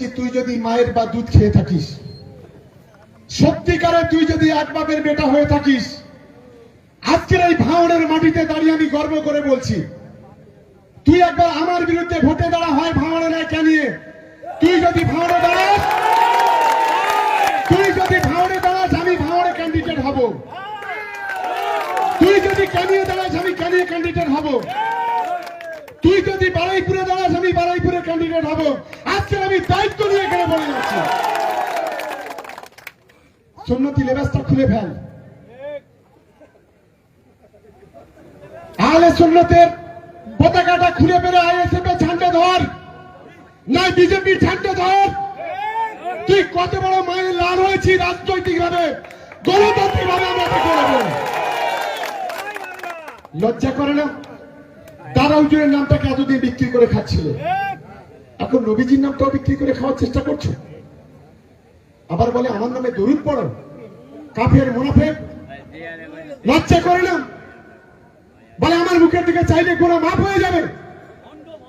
যে তুই যদি মায়ের বা দুধ খেয়ে থাকিস? সত্যিকারে তুই যদি এক বাপের বেটা হয়ে থাকিস, আজকের এই ভাঙড়ের মাটিতে দাঁড়িয়ে আমি গর্ব করে বলছি, তুই একবার আমার বিরুদ্ধে ভোটে দাঁড়া হয় ভাঙড়ে নয়। কেনিয়ে তুই যদি ভাঙড়ে দাঁড়াস, তুই যদি ভাঙড়ে দাঁড়াস, আমি ভাঙড়ে ক্যান্ডিডেট হব। তুই যদি ক্যানিয়ে দাঁড়াস, আমি ক্যানিয়ে ক্যান্ডিডেট হব। তুই যদি বারাইপুরে দাঁড়াস, আমি বারাইপুরে ক্যান্ডিডেট হব। আজকে আমি দায়িত্ব নিয়ে এখানে বলে যাচ্ছি। সুন্নতি লেবাসটা খুলে ফেল। পতাকাটা খুলে বেরো আইএসএফ এর ধর। ধর। তুই কত বড় মায়ের লাল হয়েছি রাজনৈতিক ভাবে গণতান্ত্রিক ভাবে আমরা লজ্জা করে না? দাদা হুজুরের নামটাকে এতদিন বিক্রি করে খাচ্ছিল। এখন নবীজির নামটাও বিক্রি করে খাওয়ার চেষ্টা করছ। আবার বলে, আমার নামে দরুদ পড়ো। কাফের মুনাফেক। লজ্জা বলে, আমার মুখের দিকে চাইলে গোনা মাফ হয়ে যাবে।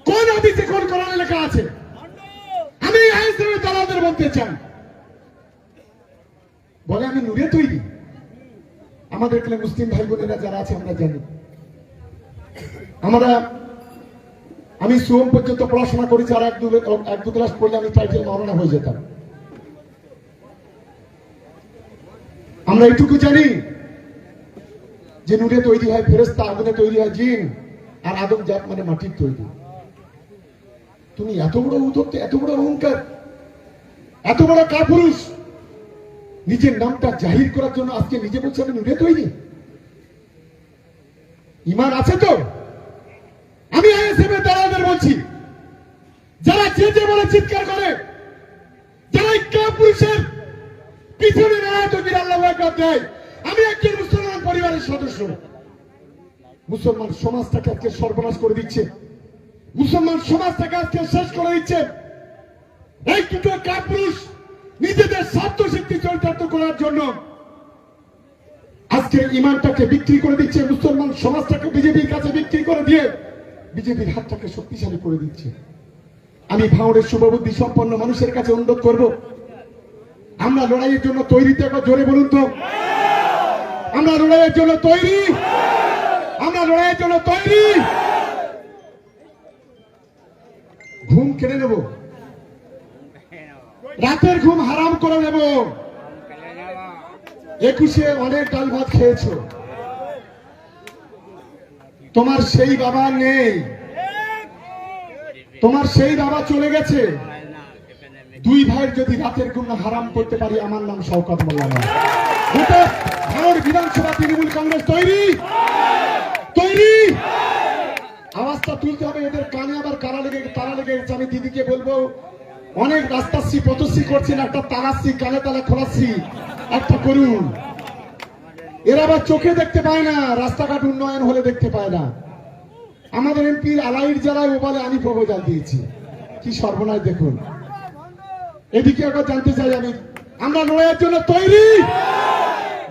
কোন হাদিসে কোন কোরআনে লেখা আছে? আমি আইসলামের দালালদের বলতে চাই। বলে, আমি নূরে তৈরি। আমাদের এখানে মুসলিম ভাই বোনেরা যারা আছে, আমরা জানি। আমরা, আমি সুম পর্যন্ত পড়াশোনা করেছি আর এক দু এক দু ক্লাস পড়লে আমি টাইটেল মরণা হয়ে যেতাম। আমরা এইটুকু জানি যে নুরে তৈরি হয় ফেরেস্তা আগুনে তৈরি হয় জিন, আর আদম জাত মানে মাটির তৈরি। তুমি এত বড় উদ্যোক্ত এত বড় অহংকার, এত বড় কাপুরুষ, নিজের নামটা জাহির করার জন্য আজকে নিজে বলছে আমি নুরে তৈরি। ইমান আছে তো? আমি আইএসএফ এর দালালদের বলছি, যারা যে যে বলে চিৎকার করে, যারা এই কাপুরুষের পিছনে নারায় তকির আল্লাহ একবার দেয়। আমি একজন মুসলমান পরিবারের সদস্য। মুসলমান সমাজটাকে আজকে সর্বনাশ করে দিচ্ছে। মুসলমান সমাজটাকে আজকে শেষ করে দিচ্ছে। এই দুটো কাপুরুষ নিজেদের স্বার্থ শক্তি চরিতার্থ করার জন্য আজকে ইমানটাকে বিক্রি করে দিচ্ছে। মুসলমান সমাজটাকে বিজেপির কাছে বিক্রি করে দিয়ে বিজেপির হাতটাকে শক্তিশালী করে দিচ্ছে। আমি ভাঙড়ের শুভবুদ্ধি সম্পন্ন মানুষের কাছে অনুরোধ করব। আমরা লড়াইয়ের জন্য তৈরি তো জোরে বলুন তো। আমরা লড়াইয়ের জন্য তৈরি। আমরা লড়াইয়ের জন্য তৈরি। ঘুম কেড়ে নেব। রাতের ঘুম হারাম করে নেব। একুশে অনেক ডাল ভাত খেয়েছো। তোমার সেই বাবা নেই। তোমার সেই বাবা চলে গেছে। দুই ভাইয়ের যদি রাতের ঘুম হারাম করতে পারি, আমার নাম শওকত মোল্লা বিধানসভা তৃণমূল কংগ্রেস তৈরি। তৈরি। আওয়াজটা তুলতে হবে, এদের কানে আবার কারা লেগে তারা লেগে গেছে। আমি দিদিকে বলব, অনেক রাস্তাশ্রী পথশ্রী করছেন, একটা তালাশ্রী, কানে তালা খোলাশ্রী, একটা করুন। এরা আবার চোখে দেখতে পায় না, রাস্তাঘাট উন্নয়ন হলে দেখতে পায় না। আমাদের এমপির আলাইর জেলায় ও বলে আমি প্রপোজাল দিয়েছি। কি সর্বনাশ দেখুন। এদিকে একবার জানতে চাই আমি, আমরা লড়াইয়ের জন্য তৈরি?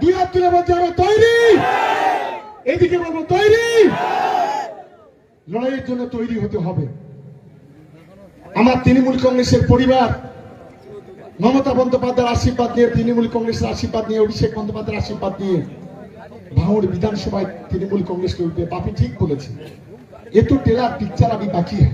দুই হাত তুলে বলতে হবে, তৈরি? এদিকে বলব, তৈরি? লড়াইয়ের জন্য তৈরি হতে হবে। আমার তৃণমূল কংগ্রেসের পরিবার, মমতা বন্দ্যোপাধ্যায়ের আশীর্বাদ নিয়ে, তৃণমূল কংগ্রেসের আশীর্বাদ নিয়ে, অভিষেক বন্দ্যোপাধ্যায়ের আশীর্বাদ নিয়ে ভাঙড় বিধানসভায় তৃণমূল কংগ্রেস লড়বে বাপি ঠিক বলেছে। এ তো টেলার পিকচার আমি বাকি। है